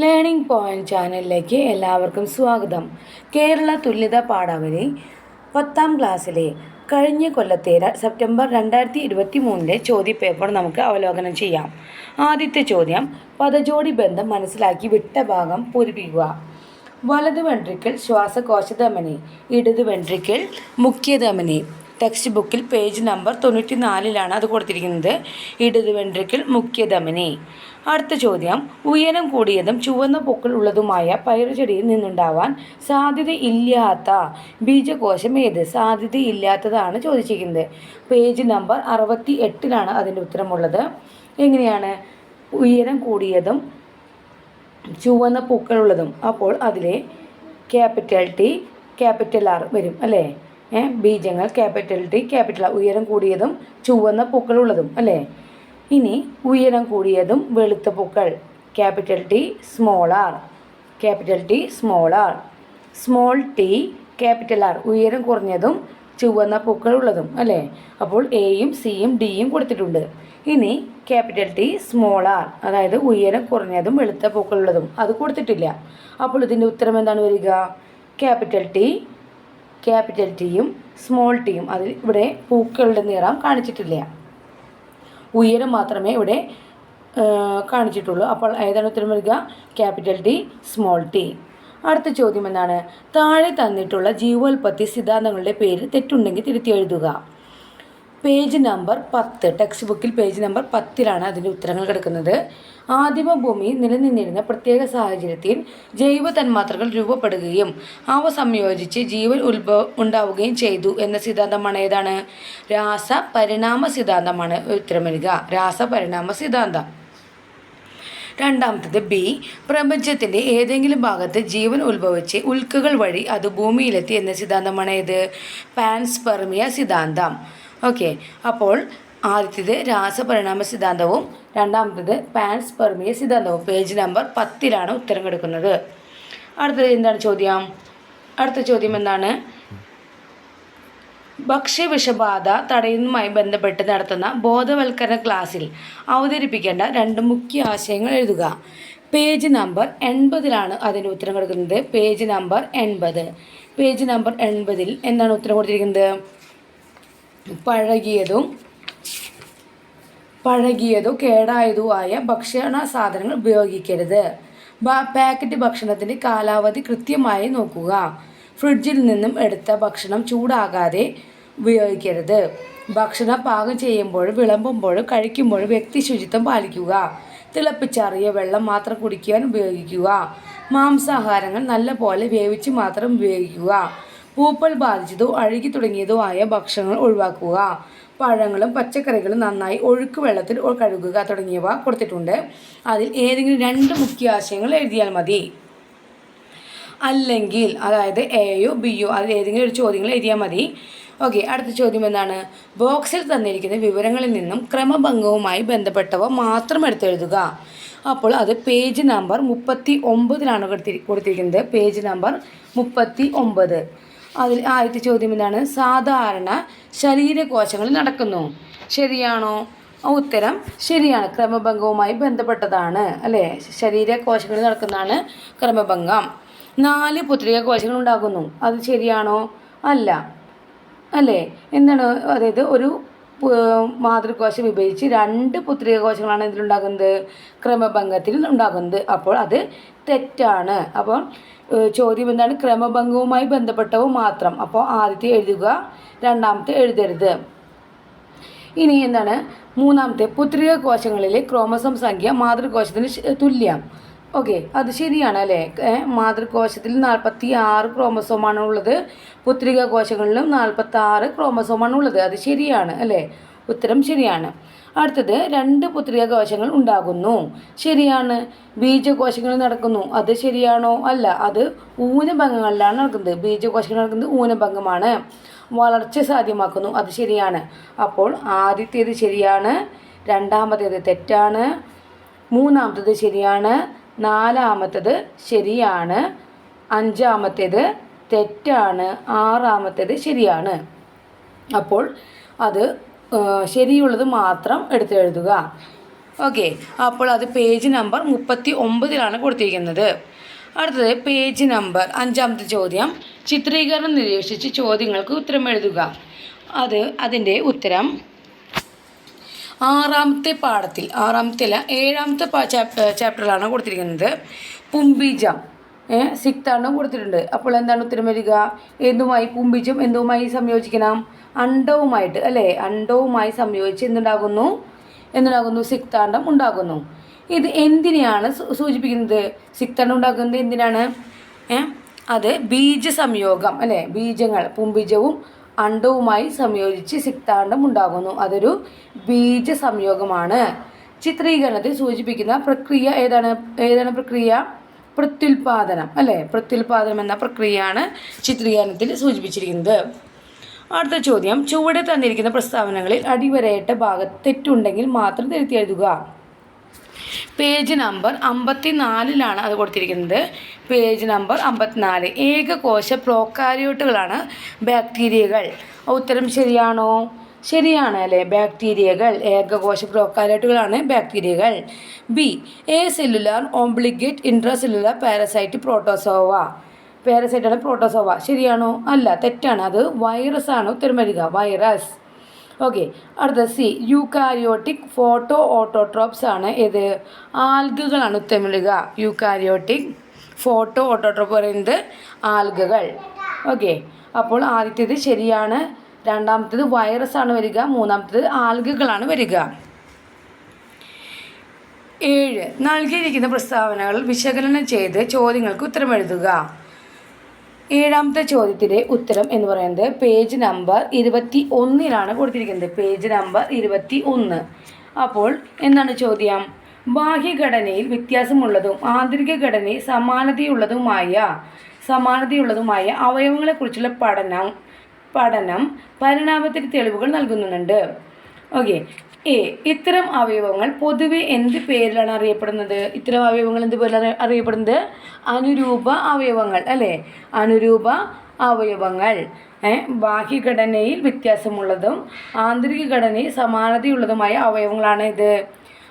Learning point ചാനലിലേക്ക് എല്ലാവർക്കും സ്വാഗതം. കേരള തുല്യത പാഠാവലി പത്താം ക്ലാസ്സിലെ കഴിഞ്ഞ കൊല്ലത്തെ സെപ്റ്റംബർ രണ്ടായിരത്തി ഇരുപത്തി മൂന്നിലെ ചോദ്യപേപ്പർ നമുക്ക് അവലോകനം ചെയ്യാം. ആദ്യത്തെ ചോദ്യം പദജോടി ബന്ധം മനസ്സിലാക്കി വിട്ട ഭാഗം പൂരിപ്പിക്കുക. വലത് വെൻട്രിക്കിൾ ശ്വാസകോശധമനി ഇടത് വെൻട്രിക്കിൾ മുഖ്യധമനി. ടെക്സ്റ്റ് ബുക്കിൽ പേജ് നമ്പർ തൊണ്ണൂറ്റി നാലിലാണ് അത് കൊടുത്തിരിക്കുന്നത്. ഇടത് വെൻട്രിക്കിൾ മുഖ്യധമനി. അടുത്ത ചോദ്യം. ഉയരം കൂടിയതും ചുവന്ന പൂക്കൾ ഉള്ളതുമായ പയറുചെടിയിൽ നിന്നുണ്ടാവാൻ സാധ്യതയില്ലാത്ത ബീജകോശം ഏത്? സാധ്യതയില്ലാത്തതാണ് ചോദിച്ചിരിക്കുന്നത്. പേജ് നമ്പർ അറുപത്തി എട്ടിലാണ് അതിന്റെ ഉത്തരമുള്ളത്. എങ്ങനെയാണ്? ഉയരം കൂടിയതും ചുവന്ന പൂക്കളുള്ളതും അപ്പോൾ അതിലെ ക്യാപിറ്റൽ ടി ക്യാപിറ്റൽ ആർ വരും അല്ലേ? ബീജങ്ങൾ ക്യാപിറ്റൽ ടി ക്യാപിറ്റൽ ആർ. ഉയരം കൂടിയതും ചുവന്ന പൂക്കളുള്ളതും അല്ലേ? ഇനി ഉയരം കൂടിയതും വെളുത്ത പൂക്കൾ capital T small R capital T small R small T capital R ഉയരം കുറഞ്ഞതും ചുവന്ന പൂക്കൾ ഉള്ളതും അല്ലേ? അപ്പോൾ എയും സിയും ഡിയും കൊടുത്തിട്ടുണ്ട്. ഇനി ക്യാപിറ്റൽ ടി സ്മോൾ ആർ അതായത് ഉയരം കുറഞ്ഞതും വെളുത്ത പൂക്കൾ ഉള്ളതും അത് കൊടുത്തിട്ടില്ല. അപ്പോൾ ഇതിന്റെ ഉത്തരം എന്താണ് വരിക? ക്യാപിറ്റൽ ടി ക്യാപിറ്റൽ ടിയും സ്മോൾ ടിയും അതിൽ ഇവിടെ പൂക്കളുടെ നിറം കാണിച്ചിട്ടില്ല. ഉയരം മാത്രമേ ഇവിടെ കാണിച്ചിട്ടുള്ളൂ. അപ്പോൾ ഏതാണ് ഉത്തരം വരിക ക്യാപിറ്റൽ ടി സ്മോൾ ടി. അടുത്ത ചോദ്യം എന്താണ്? താഴെ തന്നിട്ടുള്ള ജീവോൽപത്തി സിദ്ധാന്തങ്ങളുടെ പേര് തെറ്റുണ്ടെങ്കിൽ തിരുത്തി എഴുതുക. പേജ് നമ്പർ പത്ത് ടെക്സ്റ്റ് ബുക്കിൽ പേജ് നമ്പർ പത്തിലാണ് അതിന്റെ ഉത്തരങ്ങൾ കിടക്കുന്നത്. ആദിമ ഭൂമി നിലനിന്നിരുന്ന പ്രത്യേക സാഹചര്യത്തിൽ ജൈവ തന്മാത്രകൾ രൂപപ്പെടുകയും അവ സംയോജിച്ച് ജീവൻ ഉത്ഭവ ഉണ്ടാവുകയും ചെയ്തു എന്ന സിദ്ധാന്തമാണ് ഏതാണ്? രാസ പരിണാമ സിദ്ധാന്തമാണ് ഉത്തരം രാസ പരിണാമ സിദ്ധാന്തം. രണ്ടാമത്തത് ബി പ്രപഞ്ചത്തിന്റെ ഏതെങ്കിലും ഭാഗത്ത് ജീവൻ ഉത്ഭവിച്ച് ഉൽക്കകൾ വഴി അത് ഭൂമിയിലെത്തി എന്ന സിദ്ധാന്തമാണ് ഏത്? പാൻസ്പെർമിയ സിദ്ധാന്തം. ഓക്കെ. അപ്പോൾ ആദ്യത്തേത് രാസപരിണാമ സിദ്ധാന്തവും രണ്ടാമത്തേത് പാൻസ് പാൻസ്പെർമിയ സിദ്ധാന്തവും. പേജ് നമ്പർ പത്തിലാണ് ഉത്തരം കൊടുക്കുന്നത് അടുത്തത് എന്താണ് ചോദ്യം? അടുത്ത ചോദ്യം എന്താണ്? ഭക്ഷ്യവിഷബാധ തടയുന്നതുമായി ബന്ധപ്പെട്ട് നടത്തുന്ന ബോധവൽക്കരണ ക്ലാസ്സിൽ അവതരിപ്പിക്കേണ്ട രണ്ട് മുഖ്യ ആശയങ്ങൾ എഴുതുക. പേജ് നമ്പർ എൺപതിലാണ് അതിന് ഉത്തരം കൊടുക്കുന്നത്. പേജ് നമ്പർ എൺപത്. പേജ് നമ്പർ എൺപതിൽ എന്താണ് ഉത്തരം കൊടുത്തിരിക്കുന്നത്? പഴകിയതും പഴകിയതോ കേടായതോ ആയ ഭക്ഷണ സാധനങ്ങൾ ഉപയോഗിക്കരുത്. പാക്കറ്റ് ഭക്ഷണത്തിന്റെ കാലാവധി കൃത്യമായി നോക്കുക. ഫ്രിഡ്ജിൽ നിന്നും എടുത്ത ഭക്ഷണം ചൂടാകാതെ ഉപയോഗിക്കരുത്. ഭക്ഷണം പാകം ചെയ്യുമ്പോഴും വിളമ്പുമ്പോഴും കഴിക്കുമ്പോഴും വ്യക്തി ശുചിത്വം പാലിക്കുക. തിളപ്പിച്ചാറിയ വെള്ളം മാത്രം കുടിക്കുവാൻ ഉപയോഗിക്കുക. മാംസാഹാരങ്ങൾ നല്ലപോലെ വേവിച്ച് മാത്രം ഉപയോഗിക്കുക. പൂപ്പൽ ബാധിച്ചതോ അഴുകി തുടങ്ങിയതോ ആയ ഭക്ഷണങ്ങൾ ഒഴിവാക്കുക. പഴങ്ങളും പച്ചക്കറികളും നന്നായി ഒഴുക്ക് വെള്ളത്തിൽ കഴുകുക തുടങ്ങിയവ കൊടുത്തിട്ടുണ്ട്. അതിൽ ഏതെങ്കിലും രണ്ട് മുഖ്യ ആശയങ്ങൾ എഴുതിയാൽ മതി. അല്ലെങ്കിൽ അതായത് എയോ ബിയോ അതിൽ ഏതെങ്കിലും ഒരു ചോദ്യങ്ങൾ എഴുതിയാൽ മതി. ഓക്കെ അടുത്ത ചോദ്യം എന്താണ്? ബോക്സിൽ തന്നിരിക്കുന്ന വിവരങ്ങളിൽ നിന്നും ക്രമഭംഗവുമായി ബന്ധപ്പെട്ടവ മാത്രം എടുത്തെഴുതുക. അപ്പോൾ അത് പേജ് നമ്പർ മുപ്പത്തി ഒമ്പതിലാണ് കൊടുത്തി കൊടുത്തിരിക്കുന്നത്. പേജ് നമ്പർ മുപ്പത്തി ഒമ്പത്. അതിൽ ആദ്യത്തെ ചോദ്യം എന്താണ്? സാധാരണ ശരീരകോശങ്ങൾ നടക്കുന്നു. ശരിയാണോ? ഉത്തരം ശരിയാണ്. ക്രമഭംഗവുമായി ബന്ധപ്പെട്ടതാണ്. അല്ലേ? ശരീരകോശങ്ങളിൽ നടക്കുന്നതാണ് ക്രമഭംഗം നാല് പുത്രിക കോശങ്ങൾ ഉണ്ടാകുന്നു. അത് ശരിയാണോ? അല്ല. അല്ലേ? എന്താണ്? അതായത് ഒരു മാതൃകോശം വിഭജിച്ച് രണ്ട് പുത്രിക കോശങ്ങളാണ് ഇതിലുണ്ടാകുന്നത്. ക്രമഭംഗത്തിൽ ഉണ്ടാകുന്നത്. അപ്പോൾ അത് തെറ്റാണ്. അപ്പോൾ ചോദ്യം എന്താണ്? ക്രമഭംഗവുമായി ബന്ധപ്പെട്ടവ മാത്രം. അപ്പോൾ ആദ്യത്തെ എഴുതുക രണ്ടാമത്തെ എഴുതരുത്. ഇനി എന്താണ്? മൂന്നാമത്തെ പുത്രിക കോശങ്ങളിലെ ക്രോമസം സംഖ്യ മാതൃകോശത്തിന് തുല്യം. ഓക്കെ അത് ശരിയാണ് അല്ലേ മാതൃകോശത്തിൽ നാൽപ്പത്തി ആറ് ക്രോമസോമാണ് ഉള്ളത്. പുത്രിക കോശങ്ങളിലും നാൽപ്പത്തി ആറ് ക്രോമസോമാണ് ഉള്ളത്. അത് ശരിയാണ് അല്ലേ? ഉത്തരം ശരിയാണ്. അടുത്തത് രണ്ട് പുത്രിക കോശങ്ങൾ ഉണ്ടാകുന്നു. ശരിയാണ്. ബീജകോശങ്ങൾ നടക്കുന്നു. അത് ശരിയാണോ? അല്ല. അത് ഊനഭംഗങ്ങളിലാണ് നടക്കുന്നത്. ബീജകോശങ്ങൾ നടക്കുന്നത് ഊനഭംഗമാണ്. വളർച്ച സാധ്യമാക്കുന്നു. അത് ശരിയാണ്. അപ്പോൾ ആദ്യത്തേത് ശരിയാണ്. രണ്ടാമത്തേത് തെറ്റാണ്. മൂന്നാമത്തേത് ശരിയാണ്. നാലാമത്തേത് ശരിയാണ്. അഞ്ചാമത്തേത് തെറ്റാണ്. ആറാമത്തേത് ശരിയാണ്. അപ്പോൾ അത് ശരിയുള്ളത് മാത്രം എടുത്തെഴുതുക ഓക്കെ. അപ്പോൾ അത് പേജ് നമ്പർ മുപ്പത്തി ഒമ്പതിലാണ് കൊടുത്തിരിക്കുന്നത്. അടുത്തത് പേജ് നമ്പർ അഞ്ചാമത്തെ ചോദ്യം. ചിത്രീകരണം നിരീക്ഷിച്ച് ചോദ്യങ്ങൾക്ക് ഉത്തരം എഴുതുക. അത് അതിന്റെ ഉത്തരം ആറാമത്തെ പാഠത്തിൽ ആറാമത്തെ അല്ല ഏഴാമത്തെ ചാപ്റ്ററിലാണ് കൊടുത്തിരിക്കുന്നത്. പുംബീജം ഏഹ് സിക്താണ്ഡം കൊടുത്തിട്ടുണ്ട്. അപ്പോൾ എന്താണ് ഉത്തരം വരിക? എന്തുമായി പുംബീജം എന്തുമായി സംയോജിക്കണം? അണ്ടവുമായിട്ട് അല്ലേ? അണ്ടവുമായി സംയോജിച്ച് എന്തുണ്ടാകുന്നു? എന്തുണ്ടാകുന്നു? സിക്താണ്ടം ഉണ്ടാകുന്നു. ഇത് എന്തിനെയാണ് സൂചിപ്പിക്കുന്നത്? സിക്താണ്ടം ഉണ്ടാക്കുന്നത് എന്തിനാണ്? അത് ബീജ സംയോഗം അല്ലേ? ബീജങ്ങൾ പുംബീജവും അണ്ടവുമായി സംയോജിച്ച് സിക്താണ്ഡം ഉണ്ടാകുന്നു. അതൊരു ബീജ സംയോഗമാണ് ചിത്രീകരണത്തിൽ സൂചിപ്പിക്കുന്ന പ്രക്രിയ ഏതാണ്? ഏതാണ് പ്രക്രിയ? പ്രത്യുൽപാദനം അല്ലേ? പ്രത്യുൽപാദനം എന്ന പ്രക്രിയയാണ് ചിത്രീകരണത്തിൽ സൂചിപ്പിച്ചിരിക്കുന്നത്. അടുത്ത ചോദ്യം. ചുവടെ തന്നിരിക്കുന്ന പ്രസ്താവനകളിൽ അടിവരയിട്ട ഭാഗത്ത് തെറ്റുണ്ടെങ്കിൽ മാത്രം തിരുത്തി എഴുതുക. പേജ് നമ്പർ അമ്പത്തിനാലിലാണ് അത് കൊടുത്തിരിക്കുന്നത്. പേജ് നമ്പർ അമ്പത്തിനാല്. ഏകകോശ പ്രോക്കാരിയോട്ടുകളാണ് ബാക്ടീരിയകൾ. ഉത്തരം ശരിയാണോ? ശരിയാണ് അല്ലേ? ബാക്ടീരിയകൾ. ഏകകോശ പ്രോക്കാരിയോട്ടുകളാണ് ബാക്ടീരിയകൾ. B acellular obligate intracellular parasite protozoa. പാരസൈറ്റാണ് protozoa. ശരിയാണോ? അല്ല തെറ്റാണ്. അത് വൈറസ് ആണ് ഉത്തരം വരിക. വൈറസ്. ഓക്കെ അടുത്ത സി യൂക്കാരിയോട്ടിക് ഫോട്ടോ ഓട്ടോട്രോപ്സ് ആണ് ഏത്? ആൽഗകളാണ് ഉത്തമിടുക യൂകാരിയോട്ടിക് ഫോട്ടോ ഓട്ടോട്രോപ്പ് പറയുന്നത് ആൽഗകൾ. ഓക്കെ അപ്പോൾ ആദ്യത്തേത് ശരിയാണ്. രണ്ടാമത്തേത് വൈറസ് ആണ് വരിക. മൂന്നാമത്തേത് ആൽഗകളാണ് വരിക. ഏഴ് നൽകിയിരിക്കുന്ന പ്രസ്താവനകൾ വിശകലനം ചെയ്ത് ചോദ്യങ്ങൾക്ക് ഉത്തരം എഴുതുക. ഏഴാമത്തെ ചോദ്യത്തിന്റെ ഉത്തരം എന്ന് പറയുന്നത് പേജ് നമ്പർ ഇരുപത്തി ഒന്നിലാണ് കൊടുത്തിരിക്കുന്നത്. പേജ് നമ്പർ ഇരുപത്തി ഒന്ന് അപ്പോൾ എന്താണ് ചോദ്യം? ബാഹ്യഘടനയിൽ വ്യത്യാസമുള്ളതും ആന്തരിക ഘടനയിൽ സമാനതയുള്ളതുമായ സമാനതയുള്ളതുമായ അവയവങ്ങളെക്കുറിച്ചുള്ള പഠനം പഠനം പരിണാമത്തിന് തെളിവുകൾ നൽകുന്നുണ്ട്. ഓക്കെ എ ഇത്തരം അവയവങ്ങൾ പൊതുവെ എന്ത് പേരിലാണ് അറിയപ്പെടുന്നത്? ഇത്തരം അവയവങ്ങൾ എന്ത് പേരിലാണ് അറിയപ്പെടുന്നത്? അനുരൂപ അവയവങ്ങൾ അല്ലേ? അനുരൂപ അവയവങ്ങൾ. ബാഹ്യഘടനയിൽ വ്യത്യാസമുള്ളതും ആന്തരിക ഘടനയിൽ സമാനതയുള്ളതുമായ അവയവങ്ങളാണ് ഇത്.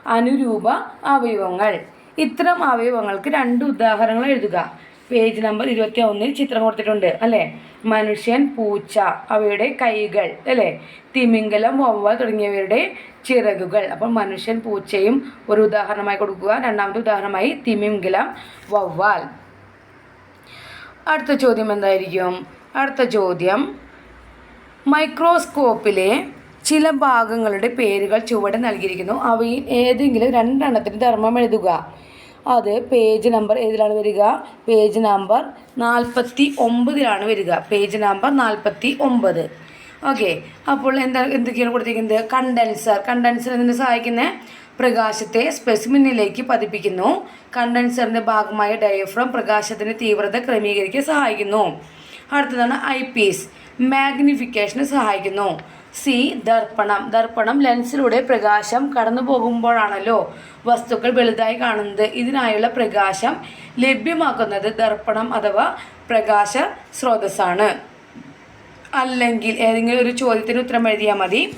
അനുരൂപ അവയവങ്ങൾ. ഇത്തരം അവയവങ്ങൾക്ക് രണ്ട് ഉദാഹരണങ്ങൾ എഴുതുക. പേജ് നമ്പർ ഇരുപത്തി ഒന്നിൽ ചിത്രം കൊടുത്തിട്ടുണ്ട് അല്ലേ? മനുഷ്യൻ പൂച്ച അവയുടെ കൈകൾ അല്ലേ? തിമിംഗലം വവ്വ തുടങ്ങിയവയുടെ ചിറകുകൾ. അപ്പോൾ മനുഷ്യൻ പൂച്ചയും ഒരു ഉദാഹരണമായി കൊടുക്കുക. രണ്ടാമത്തെ ഉദാഹരണമായി തിമിംഗലം വവ്വാൽ. അടുത്ത ചോദ്യം എന്തായിരിക്കും? അടുത്ത ചോദ്യം മൈക്രോസ്കോപ്പിലെ ചില ഭാഗങ്ങളുടെ പേരുകൾ ചുവടെ നൽകിയിരിക്കുന്നു. അവയിൽ ഏതെങ്കിലും രണ്ടെണ്ണത്തിന് ധർമ്മം എഴുതുക. അത് പേജ് നമ്പർ ഏതിലാണ് വരിക? പേജ് നമ്പർ നാൽപ്പത്തി ഒമ്പതിലാണ് വരിക. പേജ് നമ്പർ നാൽപ്പത്തി ഒമ്പത് ഓക്കെ അപ്പോൾ എന്താ എന്തൊക്കെയാണ് കൊടുത്തിരിക്കുന്നത്? കണ്ടൻസർ കണ്ടൻസർ എന്നതിനെ സഹായിക്കുന്ന? പ്രകാശത്തെ സ്പെസിമിനിലേക്ക് പതിപ്പിക്കുന്നു. കണ്ടൻസറിന്റെ ഭാഗമായ ഡയഫ്രം പ്രകാശത്തിന്റെ തീവ്രത ക്രമീകരിക്കാൻ സഹായിക്കുന്നു. അടുത്തതാണ് ഐ പീസ് മാഗ്നിഫിക്കേഷന് സഹായിക്കുന്നു. സി ദർപ്പണം. ദർപ്പണം ലെൻസിലൂടെ പ്രകാശം കടന്നു പോകുമ്പോഴാണല്ലോ വസ്തുക്കൾ വലുതായി കാണുന്നത്. ഇതിനായുള്ള പ്രകാശം ലഭ്യമാക്കുന്നത് ദർപ്പണം അഥവാ പ്രകാശ സ്രോതസ്സാണ്. അല്ലെങ്കിൽ ഏതെങ്കിലും ഒരു ചോദ്യത്തിന് ഉത്തരം എഴുതിയാൽ മതി.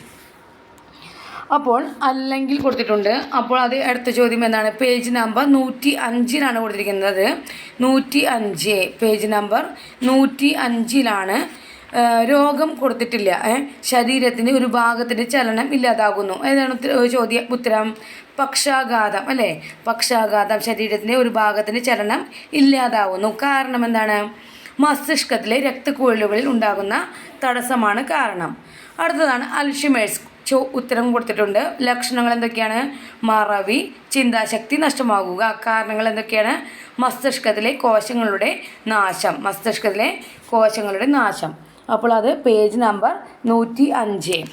അപ്പോൾ അല്ലെങ്കിൽ കൊടുത്തിട്ടുണ്ട്. അപ്പോൾ അത് അടുത്ത ചോദ്യം എന്താണ്? പേജ് നമ്പർ നൂറ്റി അഞ്ചിലാണ് കൊടുത്തിരിക്കുന്നത്. നൂറ്റി അഞ്ച് പേജ് നമ്പർ നൂറ്റി അഞ്ചിലാണ് രോഗം കൊടുത്തിട്ടില്ല? ശരീരത്തിന്റെ ഒരു ഭാഗത്തിന്റെ ചലനം ഇല്ലാതാകുന്നു. ഏതാണ് ചോദ്യം? ഉത്തരം പക്ഷാഘാതം അല്ലേ? പക്ഷാഘാതം ശരീരത്തിന്റെ ഒരു ഭാഗത്തിന്റെ ചലനം ഇല്ലാതാവുന്നു. കാരണം എന്താണ്? മസ്തിഷ്കത്തിലെ രക്തക്കുഴലുകളിൽ ഉണ്ടാകുന്ന തടസ്സമാണ് കാരണം. അടുത്തതാണ് അൽഷിമേഴ്സ്. ചോ ഉത്തരം കൊടുത്തിട്ടുണ്ട്. ലക്ഷണങ്ങൾ എന്തൊക്കെയാണ്? മറവി ചിന്താശക്തി നഷ്ടമാകുക. കാരണങ്ങൾ എന്തൊക്കെയാണ്? മസ്തിഷ്കത്തിലെ കോശങ്ങളുടെ നാശം. മസ്തിഷ്കത്തിലെ കോശങ്ങളുടെ നാശം. അപ്പോൾ അത് പേജ് നമ്പർ നൂറ്റി അഞ്ച്.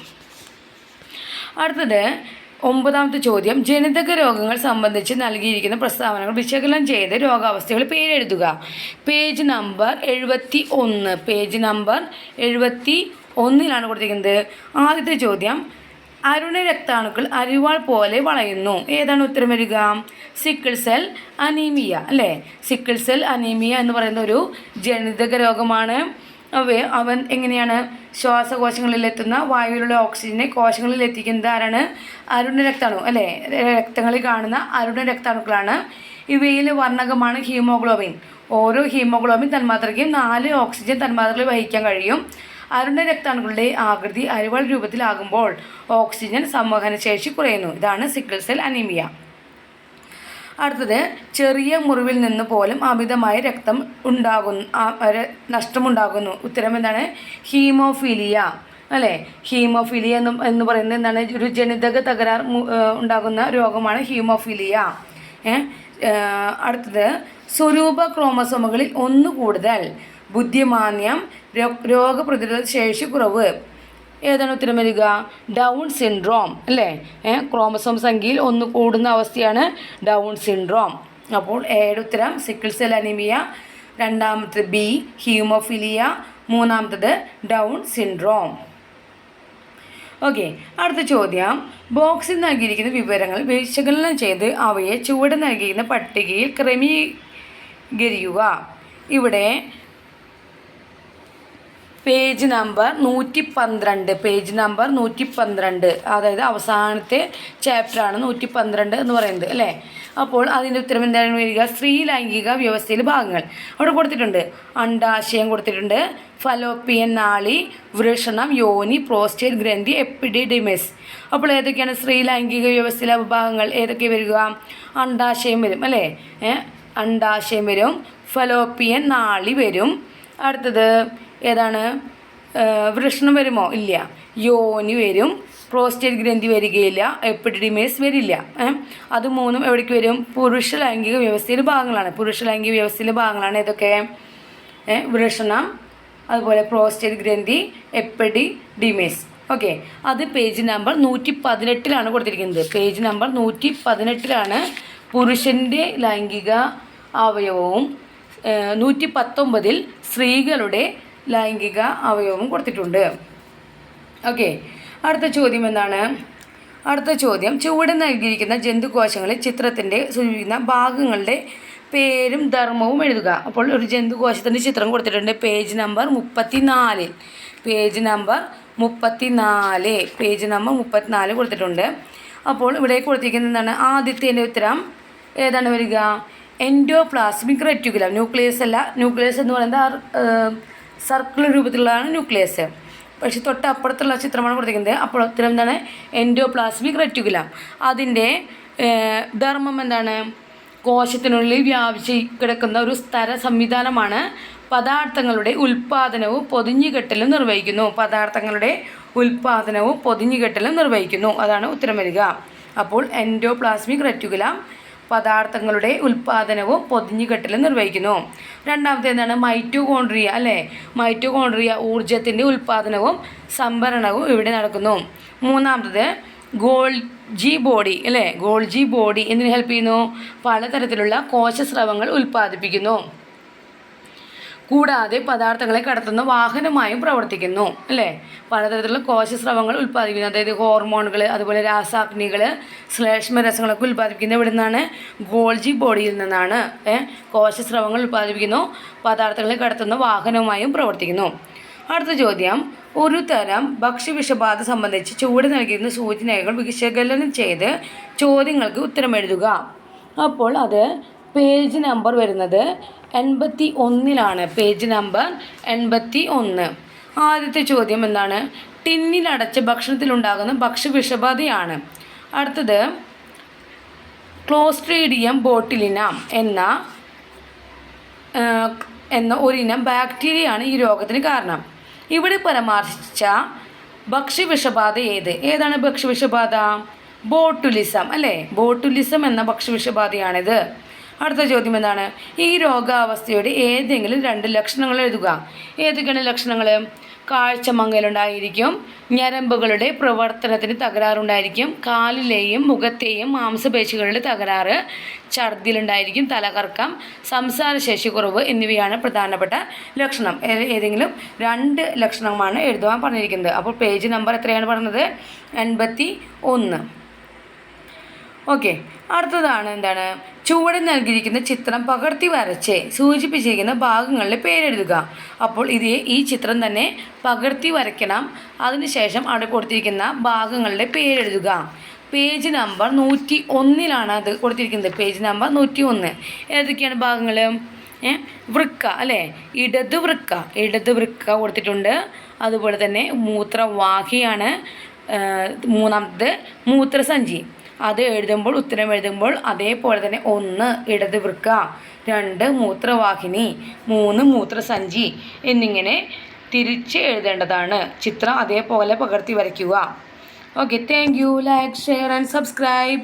അടുത്തത് ഒമ്പതാമത്തെ ചോദ്യം. ജനിതക രോഗങ്ങൾ സംബന്ധിച്ച് നൽകിയിരിക്കുന്ന പ്രസ്താവനകൾ വിശകലനം ചെയ്ത് രോഗാവസ്ഥകൾ പേരെഴുതുക. പേജ് നമ്പർ എഴുപത്തി ഒന്ന് പേജ് നമ്പർ എഴുപത്തി ഒന്നിലാണ് കൊടുത്തിരിക്കുന്നത്. ആദ്യത്തെ ചോദ്യം അരുണ രക്താണുക്കൾ അരിവാൾ പോലെ വളയുന്നു. ഏതാണ് ഉത്തരം വരിക? സിക്കിൾ സെൽ അനീമിയ അല്ലേ? സിക്കിൾ സെൽ അനീമിയ എന്ന് പറയുന്ന ഒരു ജനിതക രോഗമാണ്. അവ അവൻ എങ്ങനെയാണ് ശ്വാസകോശങ്ങളിൽ എത്തുന്ന വായുവിലുള്ള ഓക്സിജനെ കോശങ്ങളിൽ എത്തിക്കുന്നത് ആരാണ്? അരുണ രക്താണു അല്ലേ? രക്തങ്ങളിൽ കാണുന്ന അരുണ രക്താണുക്കളാണ്. ഇവയിൽ വർണകമാണ് ഹീമോഗ്ലോബിൻ. ഓരോ ഹീമോഗ്ലോബിൻ തന്മാത്രയ്ക്കും നാല് ഓക്സിജൻ തന്മാത്രകൾ വഹിക്കാൻ കഴിയും. അരുണ രക്താണുക്കളുടെ ആകൃതി അരിവാൾ രൂപത്തിലാകുമ്പോൾ ഓക്സിജൻ സംവഹന ശേഷി കുറയുന്നു. ഇതാണ് സിക്കിൾ സെൽ അനീമിയ. അടുത്തത് ചെറിയ മുറിവിൽ നിന്ന് പോലും അമിതമായ രക്തം ഉണ്ടാകുന്നു നഷ്ടമുണ്ടാകുന്നു. ഉത്തരം എന്താണ്? ഹീമോഫീലിയ. അല്ലേ? ഹീമോഫീലിയ എന്ന് എന്ന് പറയുന്നത് എന്താണ്? ഒരു ജനിതക തകരാർ ഉണ്ടാകുന്ന രോഗമാണ് ഹീമോഫീലിയ. അടുത്തത് സ്വരൂപ ക്രോമസോമുകളിൽ ഒന്ന് കൂടുതൽ. ബുദ്ധിമാന്യം രോഗപ്രതിരോധ ശേഷി കുറവ്. ഏതാണ് ഉത്തരം വരിക? ഡൗൺ സിൻഡ്രോം അല്ലേ? ക്രോമസോം സംഖ്യയിൽ ഒന്ന് കൂടുന്ന അവസ്ഥയാണ് ഡൗൺ സിൻഡ്രോം അപ്പോൾ ഏഴ് ഉത്തരം? സിക്കിൾ സെൽ അനീമിയ രണ്ടാമത്തത് ബി ഹ്യൂമോഫിലിയ മൂന്നാമത്തത് ഡൗൺ സിൻഡ്രോം ഓക്കെ അടുത്ത ചോദ്യം. ബോക്സിൽ നൽകിയിരിക്കുന്ന വിവരങ്ങൾ വിശകലനം ചെയ്ത് അവയെ ചുവടെ നൽകിയിരിക്കുന്ന പട്ടികയിൽ ക്രമീകരിക്കുക. ഇവിടെ പേജ് നമ്പർ നൂറ്റി പന്ത്രണ്ട് പേജ് നമ്പർ നൂറ്റി പന്ത്രണ്ട് അതായത് അവസാനത്തെ ചാപ്റ്ററാണ് നൂറ്റി പന്ത്രണ്ട് എന്ന് പറയുന്നത് അല്ലേ? അപ്പോൾ അതിന്റെ ഉത്തരം എന്താണ് വരിക? സ്ത്രീ ലൈംഗിക വ്യവസ്ഥയിലെ ഭാഗങ്ങൾ. അവിടെ കൊടുത്തിട്ടുണ്ട്. അണ്ടാശയം കൊടുത്തിട്ടുണ്ട്. ഫലോപ്പിയൻ നാളി വൃഷണം യോനി പ്രോസ്റ്റേറ്റ് ഗ്രന്ഥി എപ്പിഡിഡിമിസ്. അപ്പോൾ ഏതൊക്കെയാണ് സ്ത്രീ ലൈംഗിക വ്യവസ്ഥയിലെ ഭാഗങ്ങൾ? ഏതൊക്കെ വരിക? അണ്ടാശയം വരും അല്ലേ? അണ്ടാശയം വരും. ഫലോപ്പിയൻ നാളി വരും. അടുത്തത് ഏതാണ്? വൃഷ്ണം വരുമോ? ഇല്ല. യോനി വരും. പ്രോസ്റ്റേറ്റ് ഗ്രന്ഥി വരികയില്ല. എപ്പിഡിഡിമേസ് വരില്ല? അത് മൂന്നും എവിടേക്ക് വരും? പുരുഷ ലൈംഗിക വ്യവസ്ഥയിലെ ഭാഗങ്ങളാണ്. പുരുഷ ലൈംഗിക വ്യവസ്ഥയിലെ ഭാഗങ്ങളാണ് ഇതൊക്കെ? വൃഷണം അതുപോലെ പ്രോസ്റ്റേറ്റ് ഗ്രന്ഥി എപ്പഡി ഡിമേസ് ഓക്കെ. അത് പേജ് നമ്പർ നൂറ്റി പതിനെട്ടിലാണ് കൊടുത്തിരിക്കുന്നത്. പേജ് നമ്പർ നൂറ്റി പതിനെട്ടിലാണ് പുരുഷന്റെ ലൈംഗിക അവയവവും നൂറ്റി പത്തൊമ്പതിൽ സ്ത്രീകളുടെ ലൈംഗിക അവയവവും കൊടുത്തിട്ടുണ്ട്. ഓക്കെ അടുത്ത ചോദ്യം എന്താണ്? അടുത്ത ചോദ്യം. ചുവടെ നൽകിയിരിക്കുന്ന ജന്തുകോശങ്ങളിൽ ചിത്രത്തിന്റെ സൂചിപ്പിക്കുന്ന ഭാഗങ്ങളുടെ പേരും ധർമ്മവും എഴുതുക. അപ്പോൾ ഒരു ജന്തുകോശത്തിന്റെ ചിത്രം കൊടുത്തിട്ടുണ്ട്. പേജ് നമ്പർ മുപ്പത്തി നാലിൽ പേജ് നമ്പർ മുപ്പത്തി നാല് പേജ് നമ്പർ മുപ്പത്തിനാല് കൊടുത്തിട്ടുണ്ട്. അപ്പോൾ ഇവിടെ കൊടുത്തിരിക്കുന്നത് എന്താണ്? ആദ്യത്തേന്റെ ഉത്തരം ഏതാണ് വരിക? എൻഡോപ്ലാസ്മിക് റെറ്റിക്കുലം ന്യൂക്ലിയസ് അല്ല. ന്യൂക്ലിയസ് എന്ന് പറയുന്നത് സർക്കിൾ രൂപത്തിലുള്ളതാണ് ന്യൂക്ലിയസ്. പക്ഷേ തൊട്ട് അപ്പുറത്തുള്ള ചിത്രമാണ് കൊടുത്തിരിക്കുന്നത്. അപ്പോൾ ഉത്തരം എന്താണ്? എൻഡോപ്ലാസ്മിക് റെറ്റിക്കുലം അതിന്റെ ധർമ്മം എന്താണ്? കോശത്തിനുള്ളിൽ വ്യാപിച്ച് കിടക്കുന്ന ഒരു സ്ഥര സംവിധാനമാണ് പദാർത്ഥങ്ങളുടെ ഉൽപ്പാദനവും പൊതിഞ്ഞുകെട്ടലും നിർവഹിക്കുന്നു. പദാർത്ഥങ്ങളുടെ ഉൽപ്പാദനവും പൊതിഞ്ഞുകെട്ടലും നിർവഹിക്കുന്നു. അതാണ് ഉത്തരം വരിക. അപ്പോൾ എൻഡോപ്ലാസ്മിക് റെറ്റിക്കുലം പദാർത്ഥങ്ങളുടെ ഉൽപ്പാദനവും പൊതിഞ്ഞുകെട്ടലും നിർവഹിക്കുന്നു. രണ്ടാമത്തെ എന്താണ്? മൈറ്റോകോൺട്രിയ അല്ലേ? മൈറ്റോകോൺട്രിയ ഊർജത്തിന്റെ ഉൽപ്പാദനവും സംഭരണവും ഇവിടെ നടക്കുന്നു. മൂന്നാമത്തത് ഗോൾജി ബോഡി അല്ലേ? ഗോൾജി ബോഡി എന്തിനു ഹെൽപ്പ് ചെയ്യുന്നു? പലതരത്തിലുള്ള കോശസ്രവങ്ങൾ ഉൽപ്പാദിപ്പിക്കുന്നു. കൂടാതെ പദാർത്ഥങ്ങളെ കടത്തുന്ന വാഹനമായും പ്രവർത്തിക്കുന്നു അല്ലേ? പലതരത്തിലുള്ള കോശസ്രവങ്ങൾ ഉൽപ്പാദിപ്പിക്കുന്നു. അതായത് ഹോർമോണുകൾ അതുപോലെ രാസാഗ്നികൾ ശ്ലേഷ്മരസങ്ങളൊക്കെ ഉൽപ്പാദിപ്പിക്കുന്നത് ഇവിടെ നിന്നാണ് ഗോൾജി ബോഡിയിൽ നിന്നാണ് കോശസ്രവങ്ങൾ ഉൽപ്പാദിപ്പിക്കുന്നു പദാർത്ഥങ്ങളെ കടത്തുന്ന വാഹനമായും പ്രവർത്തിക്കുന്നു. അടുത്ത ചോദ്യം. ഒരു തരം ഭക്ഷ്യവിഷബാധ സംബന്ധിച്ച് ചൂട് നൽകിയിരുന്ന സൂചനകൾ വിശകലനം ചെയ്ത് ചോദ്യങ്ങൾക്ക് ഉത്തരം എഴുതുക. അപ്പോൾ അത് പേജ് നമ്പർ വരുന്നത് എൺപത്തി ഒന്നിലാണ് പേജ് നമ്പർ എൺപത്തി ഒന്ന് ആദ്യത്തെ ചോദ്യം എന്താണ്? ടിന്നിലടച്ച ഭക്ഷണത്തിലുണ്ടാകുന്ന ഭക്ഷ്യവിഷബാധയാണ്. അടുത്തത് ക്ലോസ്ട്രീഡിയം ബോട്ടിലിനം എന്ന എന്ന ഒരിനം ബാക്ടീരിയയാണ് ഈ രോഗത്തിന് കാരണം. ഇവിടെ പരാമർശിച്ച ഭക്ഷ്യവിഷബാധ ഏത്? ഏതാണ് ഭക്ഷ്യവിഷബാധ? ബോട്ടുലിസം അല്ലേ? ബോട്ടുലിസം എന്ന ഭക്ഷ്യവിഷബാധയാണിത്. അടുത്ത ചോദ്യം എന്താണ്? ഈ രോഗാവസ്ഥയുടെ ഏതെങ്കിലും രണ്ട് ലക്ഷണങ്ങൾ എഴുതുക. ഏതൊക്കെയാണ് ലക്ഷണങ്ങൾ കാഴ്ച മങ്ങലുണ്ടായിരിക്കും ഞരമ്പുകളുടെ പ്രവർത്തനത്തിന് തകരാറുണ്ടായിരിക്കും കാലിലെയും മുഖത്തെയും മാംസപേശികളുടെ തകരാറ് ഛർദിലുണ്ടായിരിക്കും തലകറക്കം സംസാരശേഷി കുറവ് എന്നിവയാണ് പ്രധാനപ്പെട്ട ലക്ഷണം. ഏതെങ്കിലും രണ്ട് ലക്ഷണമാണ് എഴുതുവാൻ പറഞ്ഞിരിക്കുന്നത്. അപ്പോൾ പേജ് നമ്പർ എത്രയാണ് പറഞ്ഞത്? എൺപത്തി ഒന്ന്. ഓക്കെ. അടുത്തതാണ് എന്താണ്? ചുവടെ നൽകിയിരിക്കുന്ന ചിത്രം പകർത്തി വരച്ച് സൂചിപ്പിച്ചിരിക്കുന്ന ഭാഗങ്ങളുടെ പേരെഴുതുക. അപ്പോൾ ഇത് ഈ ചിത്രം തന്നെ പകർത്തി വരയ്ക്കണം. അതിനുശേഷം അവിടെ കൊടുത്തിരിക്കുന്ന ഭാഗങ്ങളുടെ പേരെഴുതുക. പേജ് നമ്പർ നൂറ്റി ഒന്നിലാണ് അത് കൊടുത്തിരിക്കുന്നത്. പേജ് നമ്പർ നൂറ്റി ഒന്ന് ഏതൊക്കെയാണ് ഭാഗങ്ങൾ വൃക്ക അല്ലേ? ഇടത് വൃക്ക. ഇടത് വൃക്ക കൊടുത്തിട്ടുണ്ട്. അതുപോലെ തന്നെ മൂത്രവാഹിയാണ്. മൂന്നാമത്തെ മൂന്നാമത്തത് മൂത്രസഞ്ചി. അത് എഴുതുമ്പോൾ ഉത്തരം എഴുതുമ്പോൾ അതേപോലെ തന്നെ ഒന്ന് ഇടത് വൃക്ക രണ്ട് മൂത്രവാഹിനി മൂന്ന് മൂത്രസഞ്ചി എന്നിങ്ങനെ തിരിച്ച് എഴുതേണ്ടതാണ്. ചിത്രം അതേപോലെ പകർത്തി വരയ്ക്കുക. Okay thank you like share and subscribe